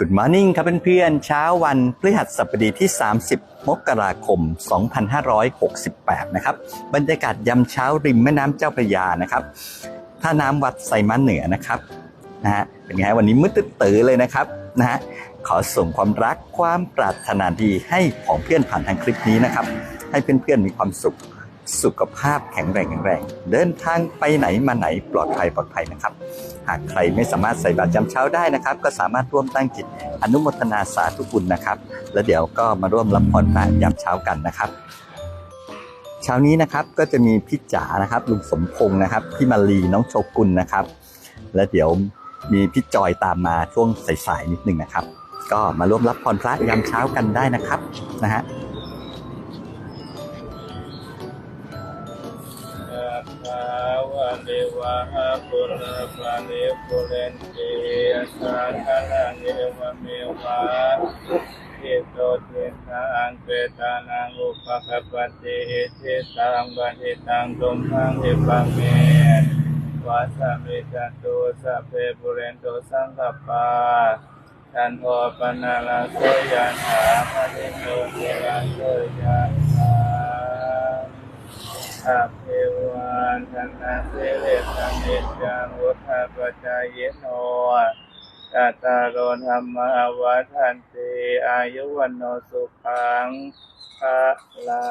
Good Morning ครับเพื่อนๆเช้าวันพฤหัสบดีที่ 30 มกราคม 2568 นะครับ บรรยากาศยามเช้าริมแม่น้ำเจ้าพระยานะครับท่าน้ำวัดไซม้าเหนือนะครับนะฮะเป็นไงวันนี้มืดตึ๊ดตื้อเลยนะครับนะฮะขอส่งความรักความปรารถนาดีให้ของเพื่อนผ่านทางคลิปนี้นะครับ ให้เพื่อนๆมีความสุข สุขภาพแข็งแรงแข็งแรง เดินทางไปไหนมาไหนปลอดภัยปลอดภัยนะครับ หากใครไม่สามารถใส่บาตรยามเช้าได้นะครับ ก็สามารถร่วมตั้งจิตอนุโมทนาสาธุบุญนะครับ แล้วเดี๋ยวก็มาร่วมรับพรพระยามเช้ากันนะครับเช้านี้นะครับก็จะมีพี่จ๋านะครับลุงสมพงษ์นะครับพี่มาลีน้องโชกุลนะครับ และเดี๋ยวมีพี่จอยตามมาช่วงสายๆนิดหนึ่งนะครับ ก็มาร่วมรับพรพระยามเช้ากันได้นะครับนะฮะาวะเดวะปุรปานิปุเรนติสาคาลังเอวะเมวะอิโตทินังเปตานังอุปกปปติอิทิตังบันิตังตุมหังอิปะเมวะสามิจันตุสัพเพปุเรนตุสังกปปาจันโทปนาลาโสยันหาภริโตติลาโสยันหาอาภิวันธนาสิริสมิจังวุฒาปจายโนตัตาโรธรรมวัฏันติอายุวันโนสุขังภะลา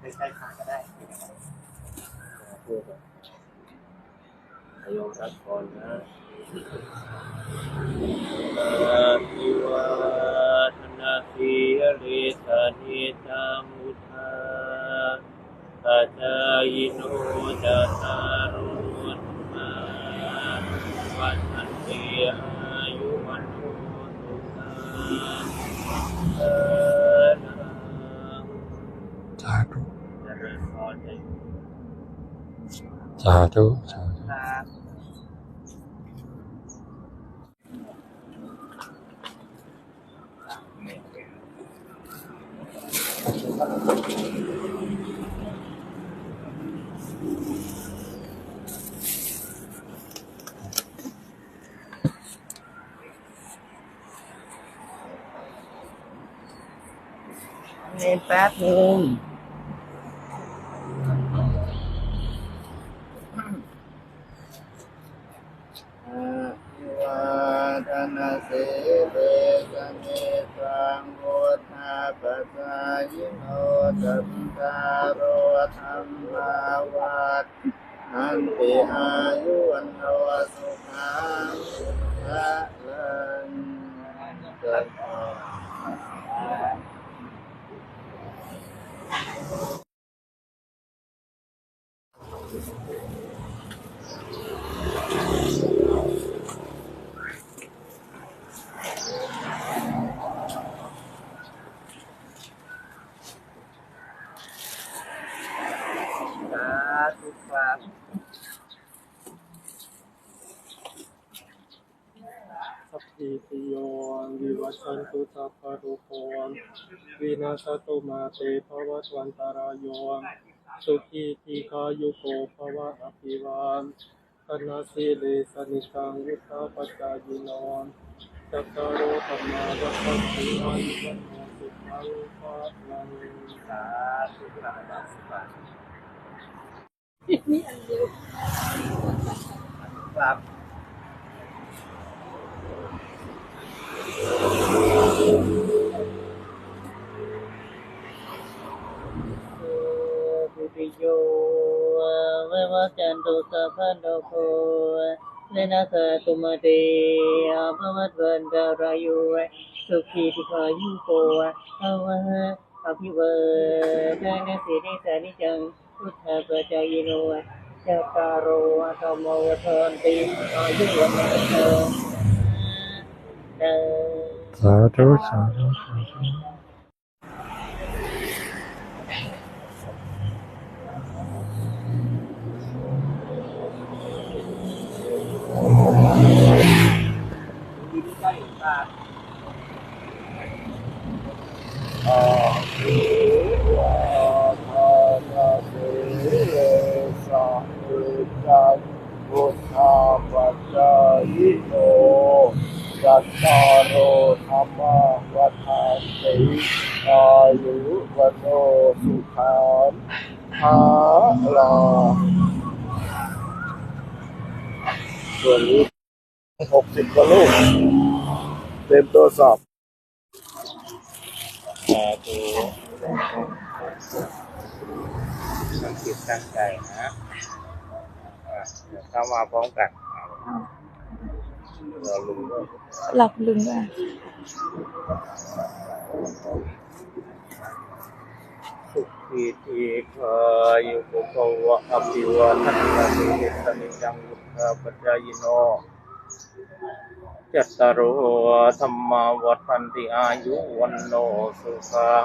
ใกล้ๆค้าก็ได้โยมรับก่อนนะอาภิวาทนาสีริสานิจังมุทาอาจายโนจัตารโอธรรมาวันทันติอายุวันโนสุขังเออนะ สาธุ เจริญพรให้ สาธุสาธุ ครับ เนนแป๊บนึง อาภิวาทนา สิเวสเมตังวุฒาปจายโนตัมตารโอธรรมาวัตอันติอายุวันโนสุขังพระลังเกิดพร สาธุครับ ทิติโยวิวัชันตุสัพพะทุโควินาศตุมาเตภวัตวันตารายโยสุขีทีคายุโกภวะอภิวานคณะสีเลสนิจังวุฒาปัจจายิโนจัตตารโอธรรมาวัฏฏันติอายุวันสุขังภะลังสาธุสาธุสาธุนี่อันเดียวครับ สัพพันโตโคเลนะสะตุมาเตอาภวัตวันตารายโยสุขีติขายุโกภวะอภิวดานะสิริสานิจังพุทธปัจจายโนจัตตารโอธรรมวัฏันติอายุวันโนเตสาธุสาธุสาธุ ยิ้มใกล้ตาอ่าสิวะทานาเสเรสะเอจันพุทธาปัจจายโนจัตตารโอธรรมวัฏันติอายุวันโนสุขังภาลาส่วนนี้หกสิบกว่าลูก เต็มตัวสอบสาธุตั้งจิตตั้งใจนะอะเดี๋ยวเข้ามาพร้อมกันเราลุงด้วยหลับลึงอะสุขีทีคายุปภวะอภิวาทันตามิสมิจังวุฒาปัจจายโน จัตตารธรรมาวัฏันติอายุวันโนสุขัง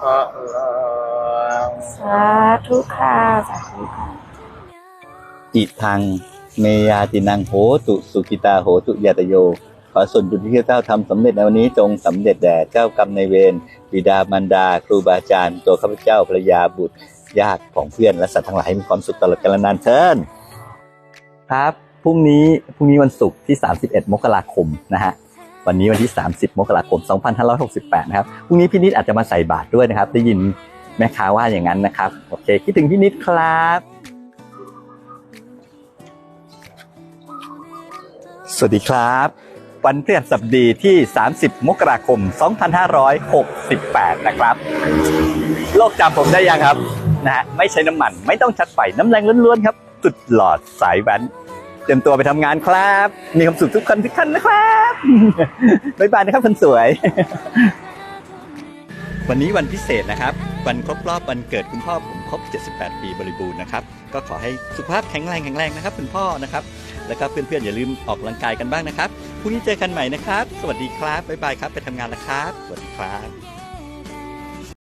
ภะลังสาธุค่ะสาธุค่ะอิทังเมยาตินังโหตุสุกิตาโหตุยาตโย ขอส่วนบุญที่เจ้าทำสำเร็จในวันนี้จงสำเร็จแด่เจ้ากรรมในเวรบิดามารดา ครูบาอาจารย์ ตัวข้าพเจ้าภรรยาบุตรญาติของเพื่อนและสัตว์ทั้งหลายมีความสุขตลอดกาลนานเทินครับ พรุ่งนี้พรุ่งนี้วันศุกร์ที่ 31 มกราคมนะฮะวันนี้วันที่ 30 มกราคม 2568 นะครับพรุ่งนี้พี่นิดอาจจะมาใส่บาตรด้วยนะครับ ได้ยินแม่ค้าว่าอย่างนั้นนะครับ โอเค คิดถึงพี่นิดครับ สวัสดีครับ วันพฤหัสบดีที่ 30 มกราคม 2568 นะครับ โลกจำผมได้ยังครับนะฮะไม่ใช้น้ำมัน ไม่ต้องชัดไฟน้ำแรงล้วนๆครับสุดหลอดสายแว้น เตรียมตัวไปทำงานครับ มีความสุขทุกคนทุกท่านนะครับบ๊ายบายนะครับคนสวย วันนี้วันพิเศษนะครับ วันครบรอบวันเกิดคุณพ่อผมครบ 78 ปีบริบูรณ์นะครับ ก็ขอให้สุขภาพแข็งแรงแข็งแรงนะครับ คุณพ่อนะครับ แล้วก็เพื่อนๆอย่าลืมออกกำลังกายกันบ้างนะครับพรุ่งนี้เจอกันใหม่นะครับ สวัสดีครับบ๊ายบายครับไปทำงานแล้วครับ สวัสดีครับ